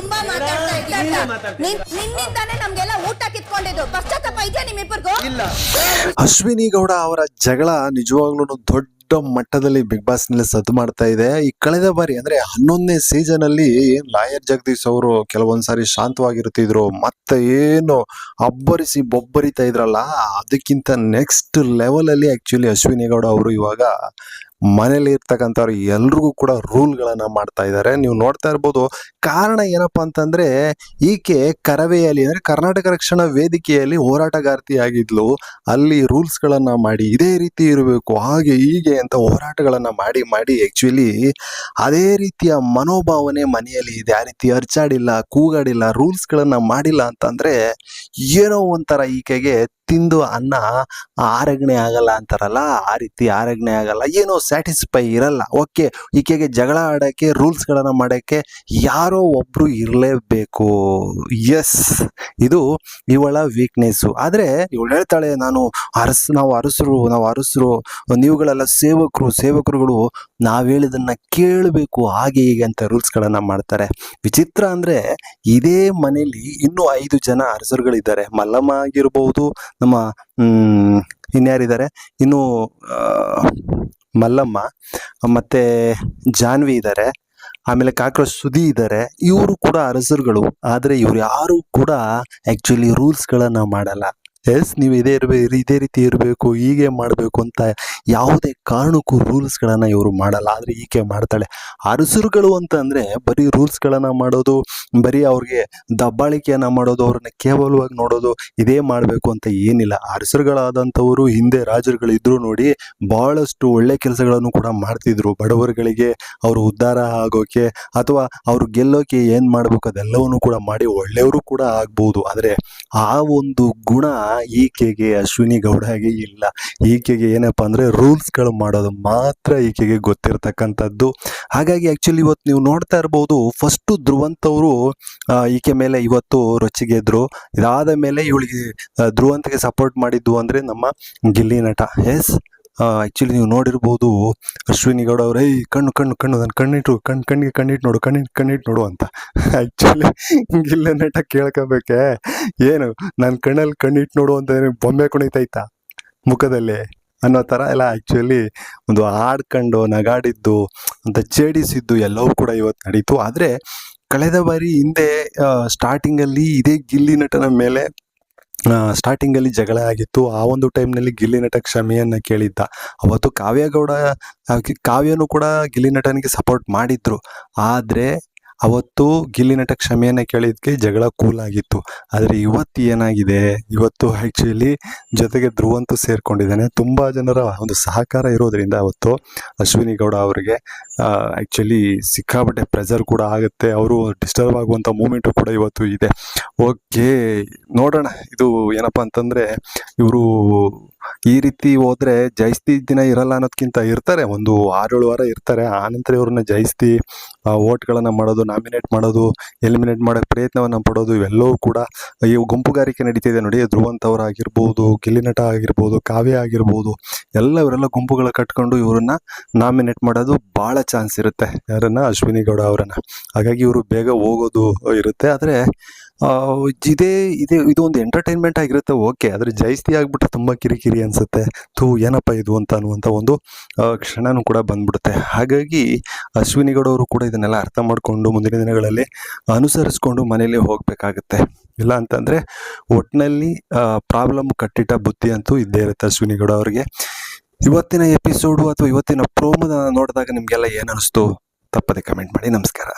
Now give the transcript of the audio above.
ತುಂಬಾ ಮಾತಾಡ್ತಾ. ನಿನ್ನಿಂದಾನೇ ನಮ್ಗೆಲ್ಲ ಊಟ ಕಿತ್ಕೊಂಡಿದ್ದು. ಪಶ್ಚಾತ್ತಾಪ ಇದೆಯಾ ನಿಮ್ಮಿಬ್ಬರಿಗೂ ಇಲ್ಲ. ಅಶ್ವಿನಿ ಗೌಡ ಅವರ ಜಗಳ ನಿಜವಾಗ್ಲೂ ದೊಡ್ಡ ಮಟ್ಟದಲ್ಲಿ ಬಿಗ್ ಬಾಸ್ನಲ್ಲಿ ಸದ್ದು ಮಾಡ್ತಾ ಇದೆ. ಈ ಕಳೆದ ಬಾರಿ ಅಂದ್ರೆ ಹನ್ನೊಂದನೇ ಸೀಸನ್ ಅಲ್ಲಿ ಲಾಯರ್ ಜಗದೀಶ್ ಅವರು ಕೆಲವೊಂದ್ಸಾರಿ ಶಾಂತವಾಗಿರುತ್ತಿದ್ರು ಮತ್ತೆ ಏನು ಅಬ್ಬರಿಸಿ ಬೊಬ್ಬರಿತಾ ಇದ್ರಲ್ಲ ಅದಕ್ಕಿಂತ ನೆಕ್ಸ್ಟ್ ಲೆವೆಲ್ ಅಲ್ಲಿ ಆಕ್ಚುಲಿ ಅಶ್ವಿನಿ ಗೌಡ ಅವರು ಇವಾಗ ಮನೇಲಿ ಇರ್ತಕ್ಕಂಥವ್ರು ಎಲ್ರಿಗೂ ಕೂಡ ರೂಲ್ಗಳನ್ನು ಮಾಡ್ತಾ ಇದ್ದಾರೆ ನೀವು ನೋಡ್ತಾ ಇರ್ಬೋದು, ಕಾರಣ ಏನಪ್ಪ ಅಂತಂದ್ರೆ, ಈಕೆ ಕರವೆಯಲ್ಲಿ ಅಂದ್ರೆ ಕರ್ನಾಟಕ ರಕ್ಷಣಾ ವೇದಿಕೆಯಲ್ಲಿ ಹೋರಾಟಗಾರ್ತಿ ಆಗಿದ್ಲು ಅಲ್ಲಿ ರೂಲ್ಸ್ಗಳನ್ನು ಮಾಡಿ, ಇದೇ ರೀತಿ ಇರಬೇಕು, ಹಾಗೆ ಹೀಗೆ ಅಂತ ಹೋರಾಟಗಳನ್ನು ಮಾಡಿ ಮಾಡಿ ಆ್ಯಕ್ಚುಲಿ ಅದೇ ರೀತಿಯ ಮನೋಭಾವನೆ ಮನೆಯಲ್ಲಿ ಇದೆ. ಆ ರೀತಿ ಅರ್ಚಾಡಿಲ್ಲ, ಕೂಗಾಡಿಲ್ಲ, ರೂಲ್ಸ್ಗಳನ್ನು ಮಾಡಿಲ್ಲ ಅಂತಂದ್ರೆ ಏನೋ ಒಂಥರ ಈಕೆಗೆ ತಿಂದು ಅನ್ನ ಆರಗ್ನೆ ಆಗಲ್ಲ ಅಂತಾರಲ್ಲ, ಆ ರೀತಿ ಆರಗ್ನೆ ಆಗಲ್ಲ, ಏನೋ ಸ್ಯಾಟಿಸ್ಫೈ ಇರಲ್ಲ. ಓಕೆ ಈಕೆಗೆ ಜಗಳ ಆಡೋಕ್ಕೆ ರೂಲ್ಸ್ಗಳನ್ನು ಮಾಡೋಕ್ಕೆ ಯಾರೋ ಒಬ್ರು ಇರಲೇಬೇಕು. ಎಸ್ ಇದು ಇವಳ ವೀಕ್ನೆಸ್ಸು ಆದರೆ ಇವಳು ಹೇಳ್ತಾಳೆ, ನಾನು ಅರಸ್, ನಾವು ಅರಸರು ನಾವು ಅರಸರು, ನೀವುಗಳೆಲ್ಲ ಸೇವಕರು, ಸೇವಕರುಗಳು, ನಾವು ಹೇಳಿದನ್ನ ಕೇಳಬೇಕು, ಹಾಗೆ ಹೀಗೆ ಅಂತ ರೂಲ್ಸ್ಗಳನ್ನು ಮಾಡ್ತಾರೆ. ವಿಚಿತ್ರ ಅಂದ್ರೆ ಇದೇ ಮನೆಯಲ್ಲಿ ಇನ್ನೂ ಐದು ಜನ ಅರಸರುಗಳಿದ್ದಾರೆ. ಮಲ್ಲಮ್ಮ ಆಗಿರ್ಬೋದು, ನಮ್ಮ ಇನ್ಯಾರಿದ್ದಾರೆ? ಇನ್ನು ಮಲ್ಲಮ್ಮ, ಮತ್ತೆ ಜಾನ್ವಿ ಇದ್ದಾರೆ. ಆಮೇಲೆ ಕಾಕ್ರ ಸುದಿ ಇದ್ದಾರೆ. ಇವರು ಕೂಡ ಅರಸರುಗಳು. ಆದ್ರೆ ಇವ್ರು ಯಾರು ಕೂಡ ಆಕ್ಚುಲಿ ರೂಲ್ಸ್ಗಳನ್ನು ಮಾಡಲ್ಲ. ಎಸ್, ನೀವು ಇದೇ ಇರಬೇಕು ಇದೇ ರೀತಿ ಇರಬೇಕು, ಹೀಗೆ ಮಾಡಬೇಕು ಅಂತ ಯಾವುದೇ ಕಾರಣಕ್ಕೂ ರೂಲ್ಸ್ಗಳನ್ನು ಇವರು ಮಾಡಲ್ಲ. ಆದರೆ ಈಕೆ ಮಾಡ್ತಾಳೆ. ಅರಸರುಗಳು ಅಂತಂದ್ರೆ ಬರೀ ರೂಲ್ಸ್ಗಳನ್ನು ಮಾಡೋದು, ಬರೀ ಅವ್ರಿಗೆ ದಬ್ಬಾಳಿಕೆಯನ್ನು ಮಾಡೋದು, ಅವ್ರನ್ನ ಕೇವಲವಾಗಿ ನೋಡೋದು, ಇದೇ ಮಾಡಬೇಕು ಅಂತ ಏನಿಲ್ಲ. ಅರಸರುಗಳಾದಂಥವರು, ಹಿಂದೆ ರಾಜರುಗಳು ಇದ್ರು ನೋಡಿ ಭಾಳಷ್ಟು ಒಳ್ಳೆ ಕೆಲಸಗಳನ್ನು ಕೂಡ ಮಾಡ್ತಿದ್ರು. ಬಡವರುಗಳಿಗೆ ಅವರು ಉದ್ಧಾರ ಆಗೋಕೆ ಅಥವಾ ಅವರು ಗೆಲ್ಲೋಕೆ ಏನು ಮಾಡಬೇಕು ಅದೆಲ್ಲವನ್ನು ಕೂಡ ಮಾಡಿ ಒಳ್ಳೆಯವರು ಕೂಡ ಆಗ್ಬೋದು. ಆದ್ರೆ ಆ ಒಂದು ಗುಣ ಈಕೆಗೆ ಅಶ್ವಿನಿ ಗೌಡಗೆ ಇಲ್ಲ. ಈಕೆಗೆ ಏನಪ್ಪ ಅಂದರೆ ರೂಲ್ಸ್ಗಳು ಮಾಡೋದು ಮಾತ್ರ ಈಕೆಗೆ ಗೊತ್ತಿರತಕ್ಕಂಥದ್ದು. ಹಾಗಾಗಿ ಆಕ್ಚುಲಿ ಇವತ್ತು ನೀವು ನೋಡ್ತಾ ಇರ್ಬೋದು ಫಸ್ಟ್ ಧ್ರುವಂತವರು ಈಕೆ ಮೇಲೆ ಇವತ್ತು ರೊಚ್ಚಿಗೆದ್ರು ಇದಾದ ಮೇಲೆ ಇವಳಿಗೆ ಧ್ರುವಂತಿಗೆ ಸಪೋರ್ಟ್ ಮಾಡಿದ್ದು ಅಂದ್ರೆ ನಮ್ಮ ಗಿಲ್ಲಿ ನಟ. ಎಸ್ ಆಕ್ಚುಲಿ ನೀವು ನೋಡಿರ್ಬೋದು, ಅಶ್ವಿನಿ ಗೌಡ ಅವ್ರು ಐ ಕಣ್ಣು ಕಣ್ಣು ಕಣ್ಣು ನನ್ನ ಕಣ್ಣಿಟ್ಟು ಕಣ್ಣು ಕಣ್ಣಿಗೆ ಕಣ್ಣಿಟ್ಟು ನೋಡು ಕಣ್ಣಿಟ್ಟು ಕಣ್ಣಿಟ್ಟು ನೋಡು ಅಂತ. ಆ್ಯಕ್ಚುಲಿ ಹಿಂಗಿಲ್ಲ ನಟ ಕೇಳ್ಕೋಬೇಕೆ? ಏನು ನನ್ನ ಕಣ್ಣಲ್ಲಿ ಕಣ್ಣಿಟ್ಟು ನೋಡು ಅಂತ ಬೊಂಬೆ ಕುಣಿತೈತಾ? ಮುಖದಲ್ಲಿ ಅನ್ನೋ ಥರ ಎಲ್ಲ ಆ್ಯಕ್ಚುಲಿ ಒಂದು ಆಡ್ಕೊಂಡು, ನಗಾಡಿದ್ದು, ಅಂತ ಚೇಡಿಸಿದ್ದು ಎಲ್ಲವೂ ಕೂಡ ಇವತ್ತು ನಡೀತು. ಆದರೆ, ಕಳೆದ ಬಾರಿ ಹಿಂದೆ ಸ್ಟಾರ್ಟಿಂಗಲ್ಲಿ ಇದೇ ಗಿಲ್ಲಿ ನಟನ ಮೇಲೆ ಸ್ಟಾರ್ಟಿಂಗಲ್ಲಿ ಜಗಳ ಆಗಿತ್ತು. ಆ ಒಂದು ಟೈಮ್ನಲ್ಲಿ ಗಿಲ್ಲಿ ನಟ ಕ್ಷಮೆಯನ್ನು ಕೇಳಿದ್ದ. ಅವತ್ತು ಕಾವ್ಯಗೌಡ ಕಾವ್ಯನೂ ಕೂಡ ಗಿಲ್ಲಿ ನಟನಿಗೆ ಸಪೋರ್ಟ್ ಮಾಡಿದ್ರು. ಆದರೆ ಅವತ್ತು ಗಿಲ್ಲಿ ನಟ ಕೇಳಿದ್ದಕ್ಕೆ ಜಗಳ ಕೂಲಾಗಿತ್ತು. ಆದರೆ ಇವತ್ತು ಏನಾಗಿದೆ? ಇವತ್ತು ಆ್ಯಕ್ಚುಲಿ ಜೊತೆಗೆ ಧ್ರುವಂತೂ ಸೇರಿಕೊಂಡಿದ್ದಾನೆ. ತುಂಬ ಜನರ ಒಂದು ಸಹಕಾರ ಇರೋದ್ರಿಂದ ಅವತ್ತು ಅಶ್ವಿನಿ ಗೌಡ ಅವರಿಗೆ ಆ್ಯಕ್ಚುಲಿ ಸಿಕ್ಕಾಪಟ್ಟೆ ಪ್ರೆಸರ್ ಕೂಡ ಆಗುತ್ತೆ. ಅವರು ಡಿಸ್ಟರ್ಬ್ ಆಗುವಂಥ ಮೂಮೆಂಟು ಕೂಡ ಇವತ್ತು ಇದೆ. ಓಕೆ ನೋಡೋಣ. ಇದು ಏನಪ್ಪ ಅಂತಂದರೆ, ಇವರು ಈ ರೀತಿ ಹೋದ್ರೆ ಜಯಿಸ್ತಿ ದಿನ ಇರಲ್ಲ ಅನ್ನೋದಕ್ಕಿಂತ ಇರ್ತಾರೆ. ಒಂದು ಆರೇಳು ವಾರ ಇರ್ತಾರೆ. ಆನಂತರ ಇವ್ರನ್ನ ಜಯಿಸ್ತಿ ಓಟ್ಗಳನ್ನು ಮಾಡೋದು, ನಾಮಿನೇಟ್ ಮಾಡೋದು, ಎಲಿಮಿನೇಟ್ ಮಾಡೋ ಪ್ರಯತ್ನವನ್ನು ಪಡೋದು, ಇವೆಲ್ಲವೂ ಕೂಡ ಈ ಗುಂಪುಗಾರಿಕೆ ನಡೀತಿದೆ ನೋಡಿ. ಧ್ರುವಂತ್ ಅವ್ರು ಆಗಿರ್ಬೋದು ಗಿಲ್ಲಿ ನಟ ಆಗಿರ್ಬೋದು, ಕಾವ್ಯ ಆಗಿರ್ಬೋದು ಎಲ್ಲ ಇವರೆಲ್ಲ ಗುಂಪುಗಳ ಕಟ್ಕೊಂಡು ಇವರನ್ನ ನಾಮಿನೇಟ್ ಮಾಡೋದು ಭಾಳ ಚಾನ್ಸ್ ಇರುತ್ತೆ. ಯಾರನ್ನ? ಅಶ್ವಿನಿ ಗೌಡ ಅವರನ್ನ. ಹಾಗಾಗಿ ಇವರು ಬೇಗ ಹೋಗೋದು ಇರುತ್ತೆ. ಆದರೆ ಇದೇ ಇದೇ, ಇದು ಒಂದು ಎಂಟರ್ಟೈನ್ಮೆಂಟ್ ಆಗಿರುತ್ತೆ ಓಕೆ ಆದರೆ ಜೈಸ್ತಿ ಆಗಿಬಿಟ್ರೆ ತುಂಬ ಕಿರಿಕಿರಿ ಅನಿಸುತ್ತೆ. ಥೂ, ಏನಪ್ಪ ಇದು ಅಂತ ಅನ್ನುವಂಥ ಒಂದು ಕ್ಷಣವೂ ಕ್ಷಣನೂ ಕೂಡ ಬಂದ್ಬಿಡುತ್ತೆ. ಹಾಗಾಗಿ ಅಶ್ವಿನಿಗೌಡವರು ಕೂಡ ಇದನ್ನೆಲ್ಲ ಅರ್ಥ ಮಾಡಿಕೊಂಡು ಮುಂದಿನ ದಿನಗಳಲ್ಲಿ ಅನುಸರಿಸ್ಕೊಂಡು ಮನೇಲಿ ಹೋಗಬೇಕಾಗುತ್ತೆ. ಇಲ್ಲ ಅಂತಂದರೆ ಒಟ್ಟಿನಲ್ಲಿ ಪ್ರಾಬ್ಲಮ್ ಕಟ್ಟಿಟ್ಟ ಬುದ್ಧಿ ಅಂತೂ ಇದ್ದೇ ಇರುತ್ತೆ ಅಶ್ವಿನಿ ಗೌಡ ಅವರಿಗೆ ಇವತ್ತಿನ ಎಪಿಸೋಡು ಅಥವಾ ಇವತ್ತಿನ ಪ್ರೋಮದ ನೋಡಿದಾಗ ನಿಮಗೆಲ್ಲ ಏನು ಅನಿಸ್ತು? ತಪ್ಪದೆ ಕಮೆಂಟ್ ಮಾಡಿ. ನಮಸ್ಕಾರ.